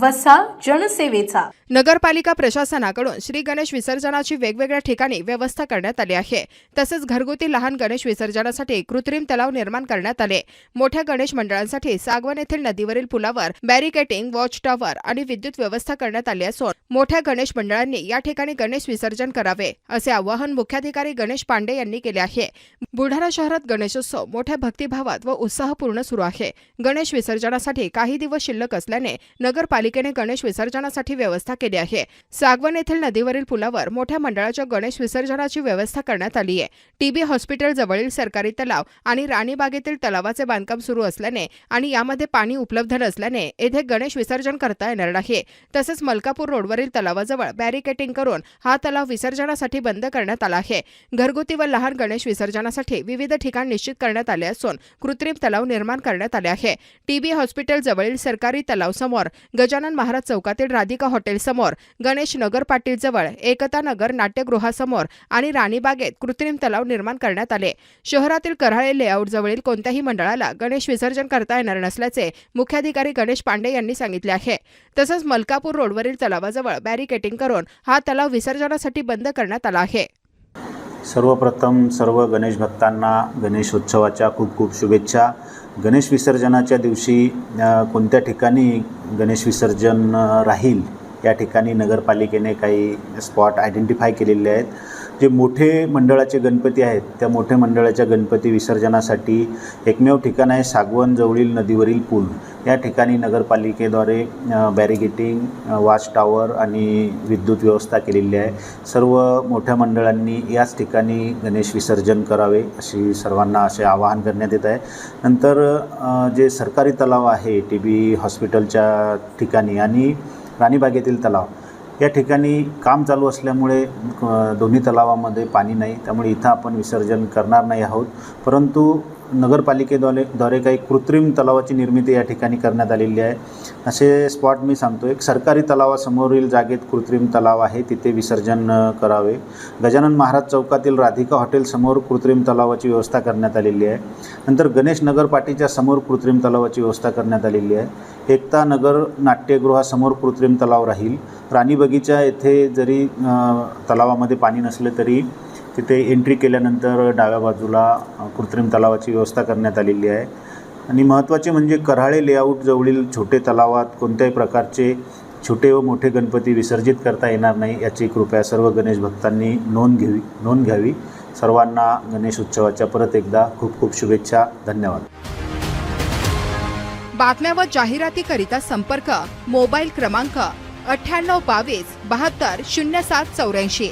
वसा जनसेवेचा. नगरपालिका प्रशासनाकडून श्री गणेश विसर्जनाची वेगवेगळ्या ठिकाणी व्यवस्था करण्यात आली आहे. तसेच घरगुती लहान गणेश विसर्जनासाठी कृत्रिम तलाव निर्माण करण्यात आले. मोठ्या गणेश मंडळांसाठी सागवन येथील नदीवरील पुलावर बॅरिकेटिंग वॉच टॉवर आणि विद्युत व्यवस्था करण्यात आली असून मोठ्या गणेश मंडळांनी या ठिकाणी गणेश विसर्जन करावे असे आवाहन मुख्याधिकारी गणेश पांडे यांनी केले आहे. बुलढाणा शहरात गणेशोत्सव मोठ्या भक्तिभावात व उत्साहपूर्ण सुरू आहे. गणेश विसर्जनासाठी काही दिवस शिल्लक असल्याने नगरपालिकेने गणेश विसर्जनासाठी व्यवस्था केली आहे. सागवन येथील नदीवरील पुलावर मोठ्या मंडळाच्या गणेश विसर्जनाची व्यवस्था करण्यात आली आहे. टीबी हॉस्पिटल जवळील सरकारी तलाव आणि राणीबागेतील तलावाचे बांधकाम सुरू असल्याने आणि यामध्ये पाणी उपलब्ध नसल्याने येथे गणेश विसर्जन करता येणार नाही. तसेच मलकापूर रोडवरील तलावाजवळ बॅरिकेटिंग करून हा तलाव विसर्जनासाठी बंद करण्यात आला आहे. घरगुती व लहान गणेश विसर्जनासाठी विविध ठिकाण निश्चित करण्यात आले असून कृत्रिम तलाव निर्माण करण्यात आले आहे. टीबी हॉस्पिटल जवळील सरकारी तलाव समोर गजानन महाराज चौकातील राधिका हॉटेल समोर. गणेश नगर पाटीलजवळ एकता नगर नाट्यगृहासमोर आणि राणीबागेत कृत्रिम तलाव निर्माण करण्यात आले. शहरातील कराळे लेआउटजवळील कोणत्याही मंडळाला गणेश विसर्जन करता येणार नसल्याचे मुख्याधिकारी गणेश पांडे यांनी सांगितले आहे. तसंच मलकापूर रोडवरील तलावाजवळ बॅरिकेटिंग करून हा तलाव विसर्जनासाठी बंद करण्यात आला आहे. सर्वप्रथम सर्व गणेश भक्तांना गणेशोत्सवाच्या खूप खूप शुभेच्छा. गणेश विसर्जनाच्या दिवशी कोणत्या ठिकाणी गणेश विसर्जन राहील? या ठिकाणी नगरपालिकेने काही स्पॉट आयडेंटिफाय केलेले आहेत. जे मोठे मंडळाचे गणपती आहेत त्या मोठ्या मंडळाच्या गणपती विसर्जनासाठी एकमेव ठिकाण आहे सागवनजवळील नदीवरील पूल. या ठिकाणी नगरपालिकेद्वारे बॅरिगेटिंग वॉच टॉवर आणि विद्युत व्यवस्था केलेली आहे. सर्व मोठ्या मंडळांनी याच ठिकाणी गणेश विसर्जन करावे अशी सर्वांना असे आवाहन करण्यात येत आहे. नंतर जे सरकारी तलाव आहे टी बी हॉस्पिटलच्या ठिकाणी आणि राणीबागेतील तलाव. या ठिकाणी काम चालू असल्यामुळे दोन्ही तलावामध्ये पाणी नाही. त्यामुळे इथं आपण विसर्जन करणार नाही आहोत. परंतु नगरपालिकेद्वारे द्वारे काही कृत्रिम तलावाची निर्मिती या ठिकाणी करण्यात आलेली आहे. असे स्पॉट मी सांगतो एक सरकारी तलावासमोरील जागेत कृत्रिम तलाव आहे. तिथे विसर्जन करावे. गजानन महाराज चौकातील राधिका हॉटेलसमोर कृत्रिम तलावाची व्यवस्था करण्यात आलेली आहे. नंतर गणेश नगरपाटीच्या समोर कृत्रिम तलावाची व्यवस्था करण्यात आलेली आहे. एकता नगर नाट्यगृहासमोर कृत्रिम तलाव राहील. राणी बगीचा येथे जरी तलावामध्ये पाणी नसले तरी तिथे एंट्री केल्यानंतर डाव्या बाजूला कृत्रिम तलावाची व्यवस्था करण्यात आलेली आहे. आणि महत्त्वाचे म्हणजे कराळे लेआउट जवळील छोटे तलावात कोणत्याही प्रकारचे छोटे व मोठे गणपती विसर्जित करता येणार नाही याची कृपया सर्व गणेश भक्तांनी नोंद घ्यावी नोंद घ्यावी. सर्वांना गणेश उत्सवाच्या परत एकदा खूप खूप शुभेच्छा. धन्यवाद. बातम्या व जाहिरातीकरिता संपर्क मोबाईल क्रमांक अठ्ठ्याण्णव बावीस बहात्तर शून्य सात चौऱ्याऐंशी.